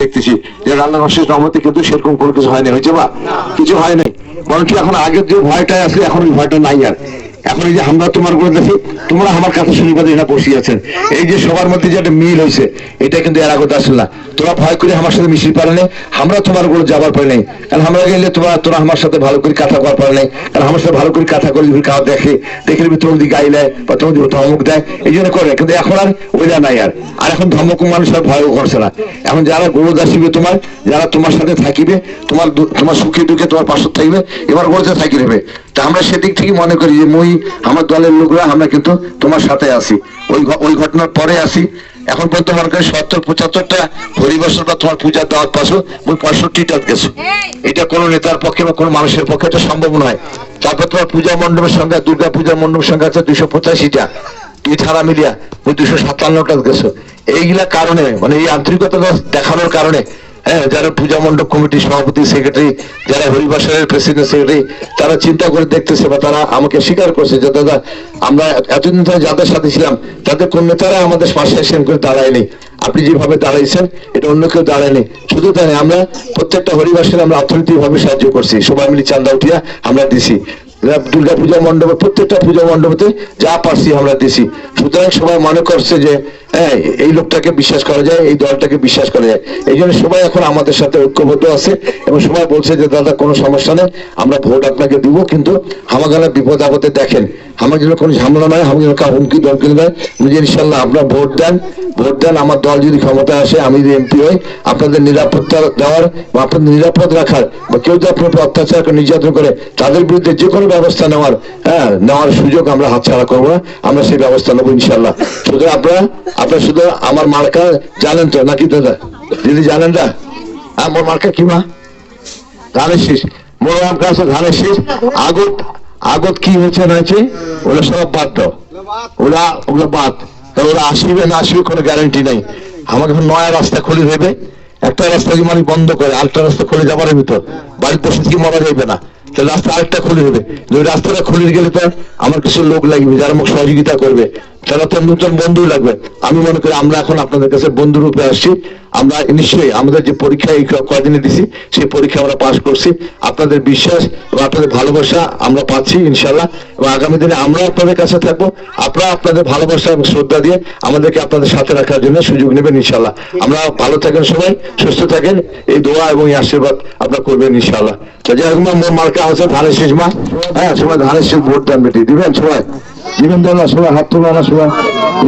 দেখতেছি যে রান্নাঘর শেষ নম্বরতে কিন্তু সেরকম কোনো কিছু হয়নি, হয়েছে বা? কিছু হয় নাই বরং কি এখন আগের যে ভয়টা আসলে এখন ভয়টা নাই আর। এখন এই যে আমরা তোমার করে দেখি, তোমরা আমার কথা শুনি বাদে এরা বসে আছেন। এই যে সবার মধ্যে যে একটা মিল হয়েছে, এটা কিন্তু এর আগত আসল না তোরা ভয় করে আমার সাথে মিশিয়ে পারে নাই, আমরা তোমার করে যাবার পারে নাই। কারণ আমরা গেলে তোমরা তোরা আমার সাথে ভালো করে কথা করার পারে নাই। কারণ আমার সাথে ভালো করে কথা করে যদি কাউ দেখে দেখে নিবি তোমার গাই গাইলে বা তোমার দিকে ধমক দেয়, এই জন্য করে। কিন্তু এখন আর ওইটা নাই আর। আর এখন ধমক মানুষ আর ভয় করছে না। এখন যারা গরুদ আসিবে তোমার, যারা তোমার সাথে থাকিবে, তোমার তোমার সুখে দুঃখে তোমার পাশে থাকবে, এবার গরুতে থাকি নেবে। তা আমরা সেদিক থেকে মনে করি যে মই আমার দলের লোকরা আমরা কিন্তু তোমার সাথে আছি। ওই ওই ঘটনার পরে আসি এখন পর্যন্ত মনে করি সত্তর পঁচাত্তরটা হরিবছর বা তোমার পূজার দেওয়ার পাশে ওই পঁয়ষট্টিটা গেছো। এটা কোনো নেতার পক্ষে বা কোনো মানুষের পক্ষে এটা সম্ভব নয়। তারপর তোমার পূজা মণ্ডপের সংখ্যা দুর্গা পূজা মণ্ডপের সংখ্যা আছে দুইশো পঁচাশিটা। থানা মিলিয়া ওই দুশো সাতান্নটা গেছো। এইগুলা কারণে মানে এই আন্তরিকতা দেখানোর কারণে হ্যাঁ যারা পূজা মণ্ডপ কমিটির সভাপতি সেক্রেটারি যারা হরিবাসনের প্রেসিডেন্ট সেক্রেটারি তারা চিন্তা করে দেখতেছে বা তারা আমাকে স্বীকার করছে যে, দাদা, আমরা এতদিন ধরে যাদের সাথে ছিলাম, তাদের কোন নেতারা আমাদের পাশে এসে করে দাঁড়ায়নি। আপনি যেভাবে দাঁড়াইছেন, এটা অন্য কেউ দাঁড়ায়নি। শুধু তাই আমরা প্রত্যেকটা হরিবাসের আমরা অর্থনৈতিক ভাবে সাহায্য করছি। সবাই মিলে চান্দা উঠিয়া আমরা দিছি। দুর্গা পূজা মণ্ডপে, প্রত্যেকটা পূজা মণ্ডপতে যা পারছি আমরা দিছি। সুতরাং সবাই মনে করছে যে হ্যাঁ এই লোকটাকে বিশ্বাস করা যায়, এই দলটাকে বিশ্বাস করা যায়। এই জন্য সবাই এখন আমাদের সাথে ঐক্যবদ্ধ আছে এবং সবাই বলছে যে, দাদা, কোনো সমস্যা নেই, আমরা ভোট আপনাকে দিব, কিন্তু হামাগালা বিপদ আপদে দেখেন। আমার জন্য কোনো ঝামেলা নয় আমার জন্য হুমকি দরকার নয় নিজে ইনশাল্লাহ আপনার ভোট দেন ভোট দেন, আমার দল যদি ক্ষমতায় আসে, আমি যদি এমপি হই, আপনাদের নিরাপত্তা দেওয়ার বা আপনাদের নিরাপদ রাখার বা কেউ যদি আপনার অত্যাচার নির্যাতন করে, তাদের বিরুদ্ধে যে কোনো ব্যবস্থা নেওয়ার হ্যাঁ নেওয়ার সুযোগ আমরা হাতছাড়া করব না। আমরা সেই ব্যবস্থা নেব ইনশাল্লাহ সুতরাং আপনারা আপনারা শুধু আমার মার্কা জানেন তো, নাকি দাদা? দিদি জানেন না? আমার মার্কা কি মা? ধানের শীষ। মোর নাম কাছে ধানের শীষ। আগত আগত কি হয়েছে না হয়েছে ওগুলো সব বাদ দাও। ওরা ওগুলো বাদ। তা ওরা আসবে না আসবে, কোনো গ্যারান্টি নাই। আমাকে এখন নয়া রাস্তা খুলে দেবে। একটা রাস্তা যদি মানে বন্ধ করে, আরেকটা রাস্তা খুলে যাবার ভিতর। বাড়ির বসে কি মরা যাবে না। রাস্তা আরেকটা খুলে দেবে। যদি রাস্তাটা খুলে গেলে তো আমার কিছু লোক লাগবে যারা আমাকে সহযোগিতা করবে। তারা তো নতুন বন্ধু লাগবে। আমি মনে করি আমরা এখন আপনাদের কাছে বন্ধু রূপে আসছি। আমরা নিশ্চয়ই আমাদের যে পরীক্ষা এই কদিনে দিছি সেই পরীক্ষা আমরা পাশ করছি। আপনাদের বিশ্বাস এবং আপনাদের ভালোবাসা আমরা পাচ্ছি ইনশাল্লাহ এবং আগামী দিনে আমরা আপনাদের কাছে থাকব। আপনারা আপনাদের ভালোবাসা এবং শ্রদ্ধা দিয়ে আমাদেরকে আপনাদের সাথে রাখার জন্য সুযোগ নেবেন ইনশাল্লাহ আমরা ভালো থাকেন সবাই সুস্থ থাকেন। এই দোয়া এবং এই আশীর্বাদ আপনারা করবেন ইনশাল্লাহ তো যাই হোক মা, মার্কা আছে ধানের শেষ মা। হ্যাঁ সবাই ধানের শেষ ভোট দেন বেটি। দিবেন সবাই? সবাই হাত তোলা না সবাই।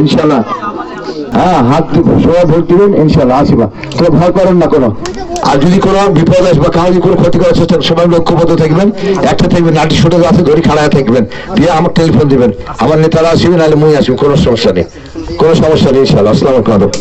ইনশাল্লাহ হ্যাঁ হাত সবাই ভোট দিবেন ইনশাল্লাহ আসিবা। তো ভয় করেন না কোনো। আর যদি কোনো বিপদ আসে বা কাউকে কোনো ক্ষতি করার চেষ্টা সবাই লক্ষ্যবদ্ধ থাকবেন, একটা থাকবেন নাটি ছোট আছে ধরে খাড়ায় থাকবেন। দিয়ে আমার টেলিফোন দিবেন। আমার নেতারা আসবে, নাহলে মুই আসবে, কোনো সমস্যা নেই। কোনো সমস্যা নেই ইনশাল্লাহ আসসালাম আলাইকুম।